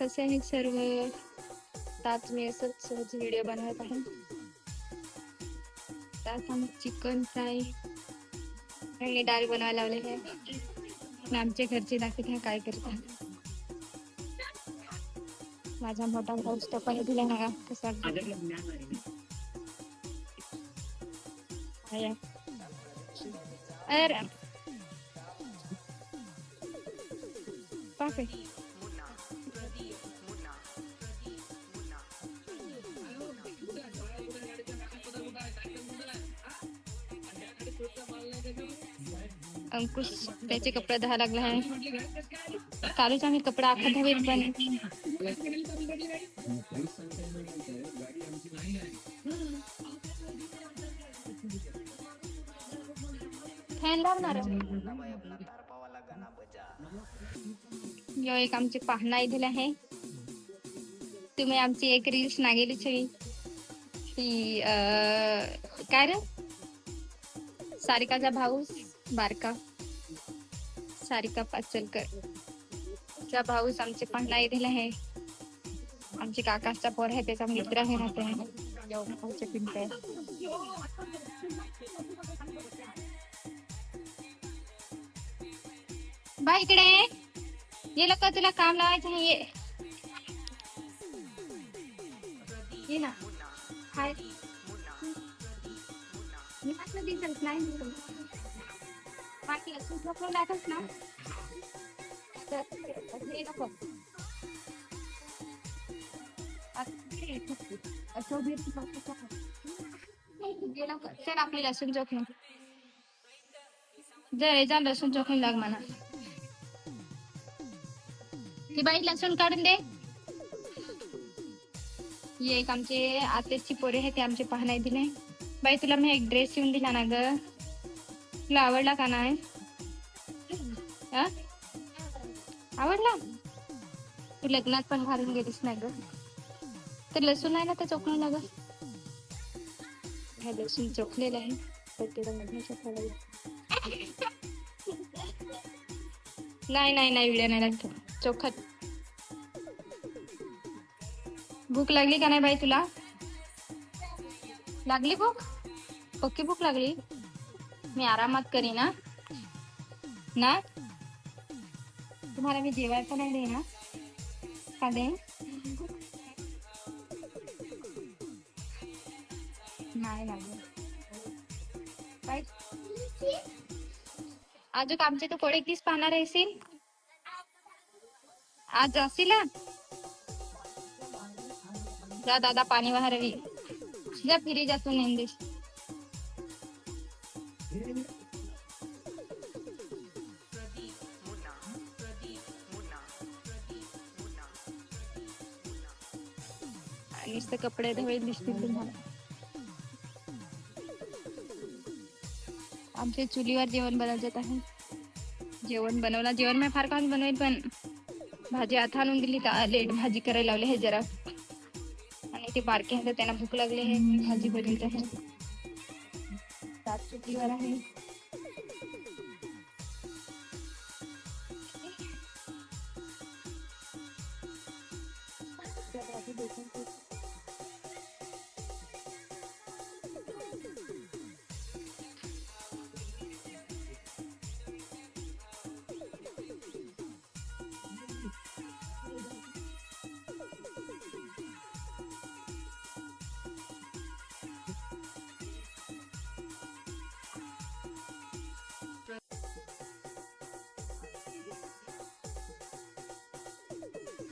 कसे आहेत सर्व? तात मी असंच सहज व्हिडिओ बनवत आहे. तात आम्ही चिकन फ्राय आणि डाळ बनवायला लावले आहे. आणि आमचे घरचे दाखवत आहे काय करतात. माझा मोठा भाऊ टपाने दिला ना कसा अरे पापे अंकुश त्याचे कपडे धुवा लागले आहे. कालच आम्ही कपडा आखा धवेल पण. फॅन लावणार यो एक आमची पाहणा दिली आहे. तुम्ही आमची एक रील्स नागेली छवी ती काय रे? सारिकाचा भाऊ बारका. सारिका पाचलकर. चा भाऊस आमचे पाहणा येथील आहे. आमचे काकाचा पोर आहे त्याचा मित्र आहे राहते पिंट आहे बा इकडे. ये लोक तुला काम लावायचं आहे ये ना. हाय. मी म्हटलं दिसत नाही. बाकी असं नको लागत ना. हे नको. चल आपली लसूण चोखून. जर जा लसूण चोखून लाग म्हणा. ती बाई लसूण काढून दे. एक आमचे आतेची पोरे आहे ते आमचे पाहण्या दिले बाई तुला मी एक ड्रेस शिवून दिला ना ग. तुला आवडला का नाही? आवडला? तू लग्नात पण घालून गेलीस नाही ग. तर लसूण आहे ना ते चोखणं लाग. हे लसूण चोखलेलं आहे. तर नाही नाही नाही विड्या नाही लागतो. चोखत. भूक लागली का नाही बाई तुला? लागली भूक? पक्की भूक लागली. मी आरामात करी ना? ना तुम्हाला मी जेवायचं नाही दे ना का दे नाही लागलं. काय अजून आमचे तू कोडे किस पाहणार आहेसील आज जाशील जा दादा पाणी वाहरवी. जा फिरी जातो तू नेंदेश. मस्त कपडे धवे दिसतील तुम्हाला. आमच्या चुलीवर जेवण बनवत आहे. जेवण बनवला जेवण मी फार कमी बनवेल पण भाजी आता आणून दिली तर लेट भाजी करायला लावली आहे जरा. आणि ते बारके आहे त्यांना भूक लागली आहे भाजी बनवित आहे. सात चुलीवर आहे.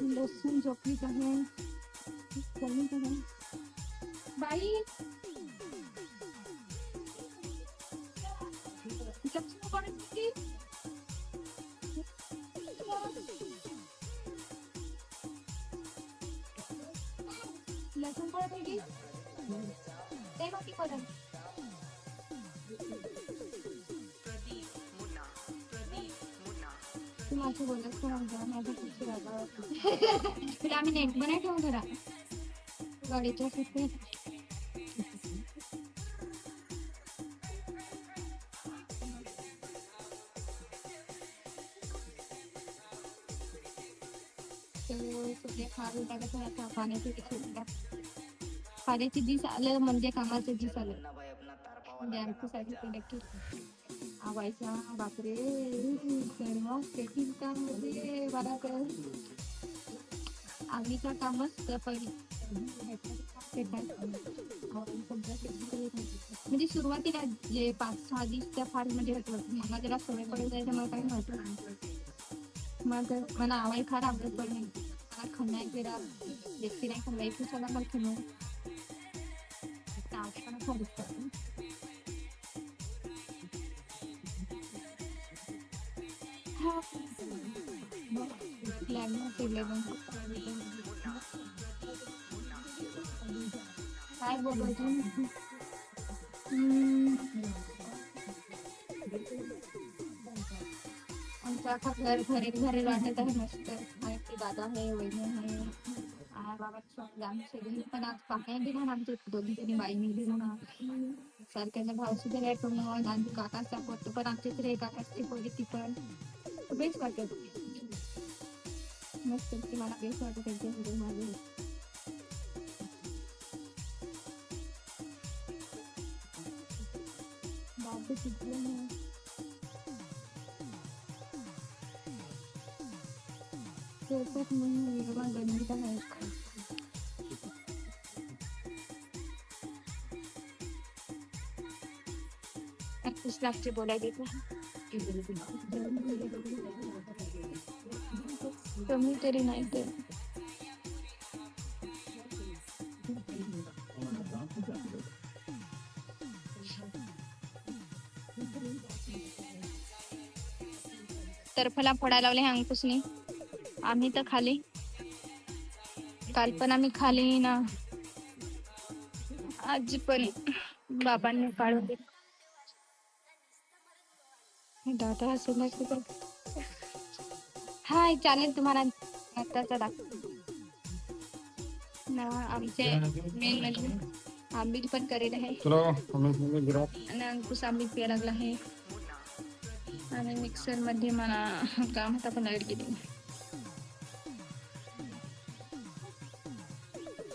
लसूण झोपलीच आहे चललीच आहे. बाई लसूण कोणी दिली? लसूण कोणी दिली? माझं बोलत तुला आम्ही नेट बनाय ठेवून घरा गाडीच्या सुट्टी तर सगळे पाण्याचे दिवस दिस आलं म्हणजे कामाचे दिस आलं. म्हणजे आमच्यासाठी ते नक्की आवायचा बापरे. सर्व सेटिंग काममध्ये मला तर आम्हीचं कामच त्या म्हणजे सुरुवातीला जे पाच सहा दिवस त्या फार म्हणजे मला जरा सवय पडून जायचं मला काही नव्हतं मग मला आवाज फार आवडत पडली मला खंडाय पेरा व्यक्ती नाही खंडाई पुसाला मला खंडाय आवाज काय बोलायचं हम्म. घर घरी घरी वाटत आहे मस्त माहिती दादा आहे वहिनी आहे बाबा सगळे पण आज पाहण्या गेला ना आमचे दोन्ही तरी बाई मिळली ना सारख्याचा भाव सुद्धा काय तो मग आणि काकाचा पण आमच्या इकडे काकाची पोरी ती पण बेच वाटत मस्त ती मला बेस वाटत त्यांच्या माझे बाबू शिकले नाही म्हणून निर्माण गणित आहे. लागते बोलायला कमी तरी नाही तर. तरफला फोडा लावले ह्या अंकुशने आम्ही तर खाली. काल पण आम्ही खाली ना. आज पण बाबांनी काढून दादा हसून हाय चालेल तुम्हाला आत्ताचा दाखव. ना आमचे मेन म्हणजे आंबील पण करेल आहे. गिरा आणि अंकुश आंबील पिया लागला आहे. आणि मिक्सरमध्ये मला काम होता पण लाइट गेली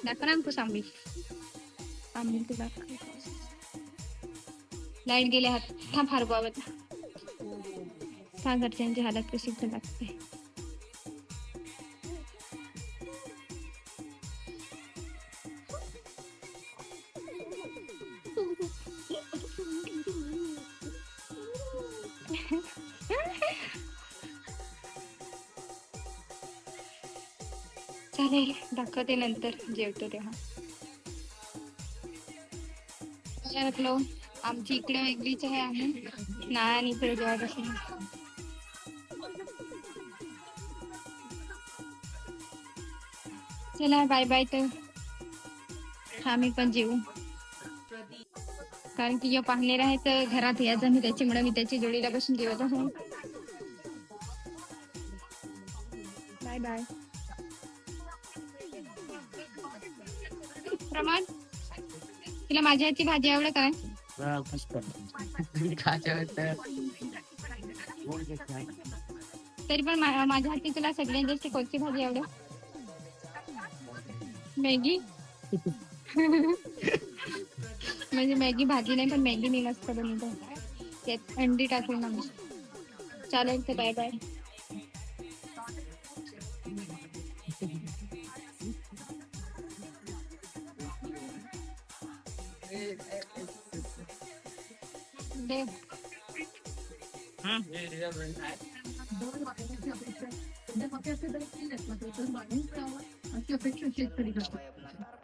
दाखव ना अंकुश आंबील आंबील तुला लाइट गेले हात. थांब फार बाबत घरच्यांची हालत कशी तर लागते. चालेल दाखवते नंतर जेवतो तेव्हा. आमची इकडे वेगळीच आहे आम्ही. ना आणि इकडे जेव्हा चला बाय बाय तर. आम्ही पण जेवू कारण की जेव्हा पाहणे आहे तर घरात यायचं मी त्याच्यामुळे मी त्याची जोडीला बसून जेवत आहे. बाय बाय प्रमाण तुला माझ्या हातची भाजी आवडत काय तरी पण माझ्या हातची तुला सगळ्यात जास्त कोणती भाजी आवडेल मॅगी? म्हणजे मॅगी भाजी नाही पण मॅगी मी मस्त बनवतो. त्यात अंडी टाकून ना चालेल तर बाय बाय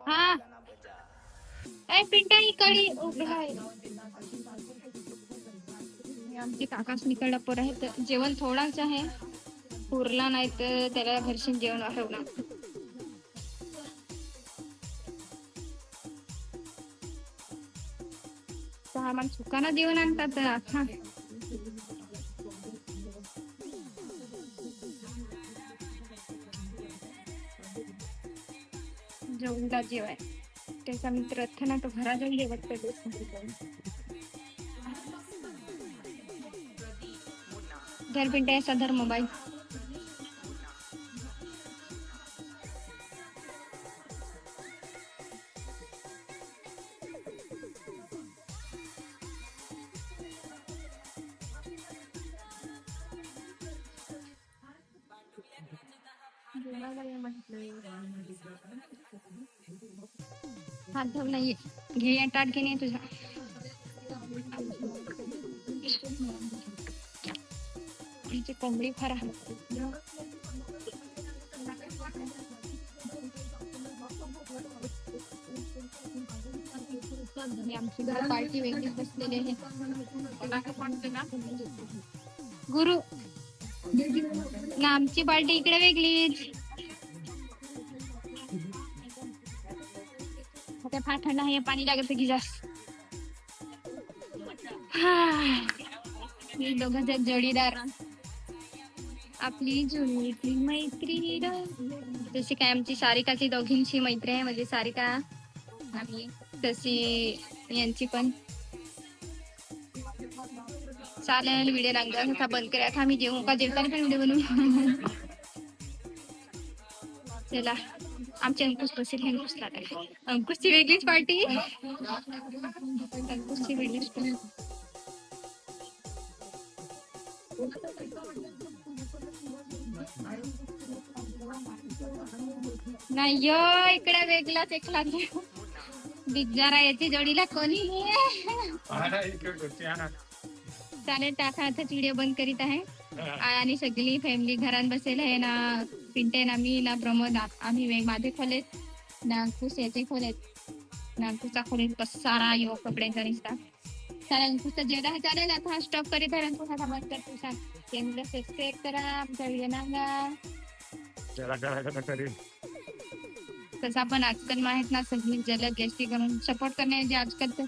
हा ए पिंटा इकडे उभे आहे आमचे काकाच निकडला पोर आहे तर जेवण थोडाच आहे. पुरला नाही तर त्याला घरशीन जेवण वाढवणार. आम्हाला सुकाना जेवण आणतात. जेवणला जेवाय त्याचा मित्र ना तो घरा जाऊन जेवत पडले धर पिंट्या असा धर मोबाईल. हात धुवून नाहीये. घे या ताट घेणे तुझा तिची कोंबडी फार आहे. आमची घर पार्टी वेगळीच बसलेली आहे. गुरु ना आमची पार्टी इकडे वेगळीच. आता फार थंड आहे पाणी लागत की जास्त. हे. दोघांचे जोडीदार. आपली जुनी मैत्री जशी काय आमची सारिकाची दोघींची मैत्री आहे म्हणजे सारिका आणि तशी यांची पण. चालेल व्हिडिओ लागला आता बंद करा. आता आम्ही जेवू का जेवताना पण व्हिडिओ बनवू? चला आमचे अंकुश बसेल अंकुश लागेल अंकुशची वेगळीच पार्टी अंकुशची वेगळीच नाही यो इकडे वेगळाच एकला बिजारा याची जोडीला कोणी चालेल टाका आता व्हिडिओ बंद करीत आहे. आणि सगळी फॅमिली घरात बसेल आहे ना पिंटे ना मी ना प्रमोद आम्ही वेग माझे खोलेत ना अंकुश याचे खोलेत ना अंकुशचा खोलीत पसारा यो कपड्यांचा निसता चालेल जेवढा आहे चालेल आता स्टॉप करीत आहे. आता बंद करतो सांग. चॅनलला सबस्क्राईब करा आमच्या व्हिडिओ तसं आपण आजकाल माहीत ना सगळी जलद जास्ती करून सपोर्ट करणे जे आजकाल तर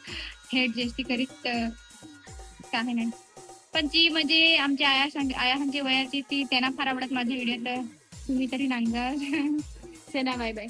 हेड जास्ती करीत काही नाही. पण ती म्हणजे आमच्या आया सांग आया म्हणजे वयाची ती त्यांना फार आवडत. माझे व्हिडिओ तर तुम्ही तरी नांगा चला बाय बाय